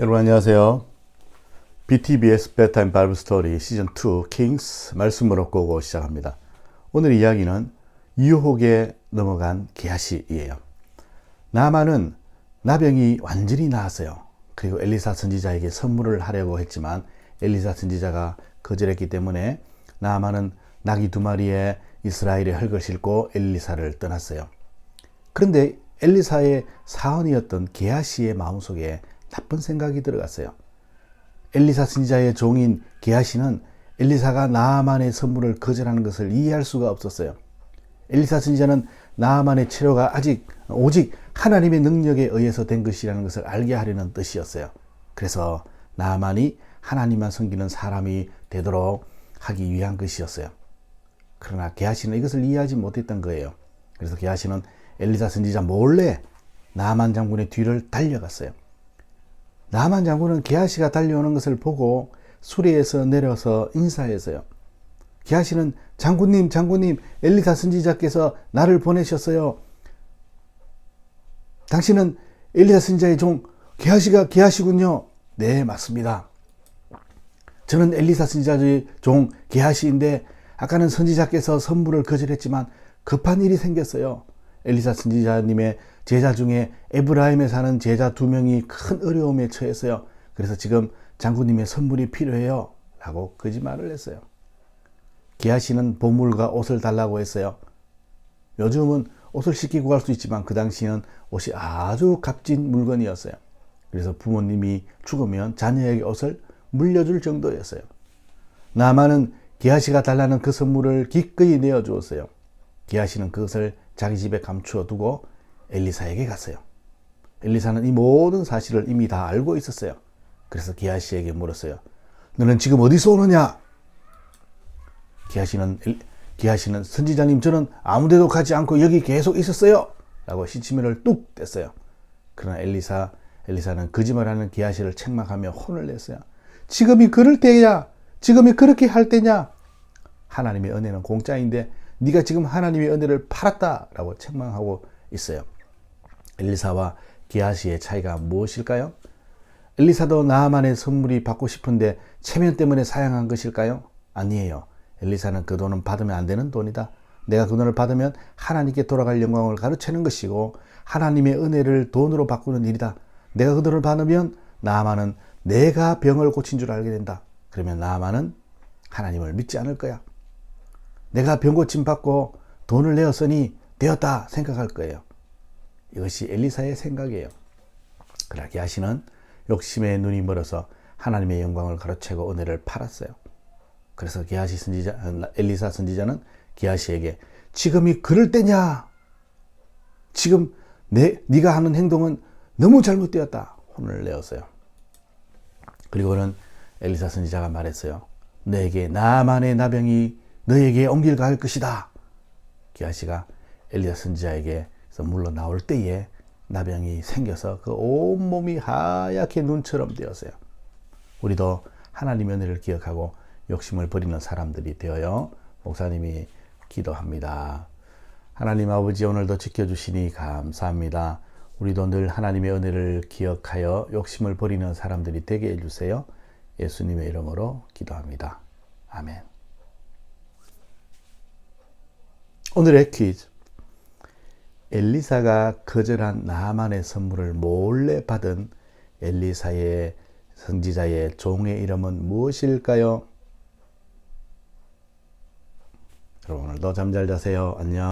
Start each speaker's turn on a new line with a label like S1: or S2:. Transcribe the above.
S1: 여러분 안녕하세요. BTBS 베타임 바이블 스토리 시즌 2 킹스 말씀으로 꼬고 시작합니다. 오늘 이야기는 유혹에 넘어간 게하시이에요. 나만은 나병이 완전히 나았어요. 그리고 엘리사 선지자에게 선물을 하려고 했지만 엘리사 선지자가 거절했기 때문에 나만은 나귀 두 마리에 이스라엘의 흙을 싣고 엘리사를 떠났어요. 그런데 엘리사의 사원이었던 게하시의 마음속에 나쁜 생각이 들어갔어요. 엘리사 선지자의 종인 게하시는 엘리사가 나아만의 선물을 거절하는 것을 이해할 수가 없었어요. 엘리사 선지자는 나아만의 치료가 아직 오직 하나님의 능력에 의해서 된 것이라는 것을 알게 하려는 뜻이었어요. 그래서 나아만이 하나님만 섬기는 사람이 되도록 하기 위한 것이었어요. 그러나 게하시는 이것을 이해하지 못했던 거예요. 그래서 게하시는 엘리사 선지자 몰래 나만 장군의 뒤를 달려갔어요. 나만 장군은 게하시가 달려오는 것을 보고 수리에서 내려서 인사했어요. 게하시는 장군님, 장군님, 엘리사 선지자께서 나를 보내셨어요. 당신은 엘리사 선지자의 종 게하시가 게하시군요. 네, 맞습니다. 저는 엘리사 선지자의 종 게하시인데 아까는 선지자께서 선물을 거절했지만 급한 일이 생겼어요. 엘리사 선지자님의 제자 중에 에브라임에 사는 제자 두 명이 큰 어려움에 처했어요. 그래서 지금 장군님의 선물이 필요해요. 라고 거짓말을 했어요. 기아씨는 보물과 옷을 달라고 했어요. 요즘은 옷을 쉽게 구할 수 있지만 그 당시는 옷이 아주 값진 물건이었어요. 그래서 부모님이 죽으면 자녀에게 옷을 물려줄 정도였어요. 나만은 기아씨가 달라는 그 선물을 기꺼이 내어주었어요. 기아씨는 그것을 자기 집에 감추어 두고 엘리사에게 갔어요. 엘리사는 이 모든 사실을 이미 다 알고 있었어요. 그래서 기아씨에게 물었어요. 너는 지금 어디서 오느냐? 기아씨는 기아씨는 선지자님 저는 아무데도 가지 않고 여기 계속 있었어요. 라고 시치미를 뚝 뗐어요. 그러나 엘리사 엘리사는 거짓말하는 기아씨를 책망하며 혼을 냈어요. 지금이 그럴 때야. 지금이 그렇게 할 때냐? 하나님의 은혜는 공짜인데 네가 지금 하나님의 은혜를 팔았다라고 책망하고 있어요. 엘리사와 기아시의 차이가 무엇일까요? 엘리사도 나아만의 선물이 받고 싶은데 체면 때문에 사양한 것일까요? 아니에요. 엘리사는 그 돈은 받으면 안 되는 돈이다. 내가 그 돈을 받으면 하나님께 돌아갈 영광을 가르치는 것이고 하나님의 은혜를 돈으로 바꾸는 일이다. 내가 그 돈을 받으면 나아만은 내가 병을 고친 줄 알게 된다. 그러면 나아만은 하나님을 믿지 않을 거야. 내가 병 고침 받고 돈을 내었으니 되었다 생각할 거예요. 이것이 엘리사의 생각이에요. 그러나 기아시는 욕심에 눈이 멀어서 하나님의 영광을 가로채고 은혜를 팔았어요. 그래서 기아시 선지자 엘리사 선지자는 기아시에게 지금이 그럴 때냐? 지금 내 네가 하는 행동은 너무 잘못되었다. 혼을 내었어요. 그리고는 엘리사 선지자가 말했어요. 너에게 나만의 나병이 너에게 옮길 갈 것이다. 기아시가 엘리야 선지자에게 서 물러 나올 때에 나병이 생겨서 그 온몸이 하얗게 눈처럼 되었어요. 우리도 하나님의 은혜를 기억하고 욕심을 버리는 사람들이 되어요. 목사님이 기도합니다. 하나님 아버지 오늘도 지켜주시니 감사합니다. 우리도 늘 하나님의 은혜를 기억하여 욕심을 버리는 사람들이 되게 해주세요. 예수님의 이름으로 기도합니다. 아멘. 오늘의 퀴즈. 엘리사가 거절한 나만의 선물을 몰래 받은 엘리사의 선지자의 종의 이름은 무엇일까요? 여러분 오늘도 잠 잘 자세요. 안녕.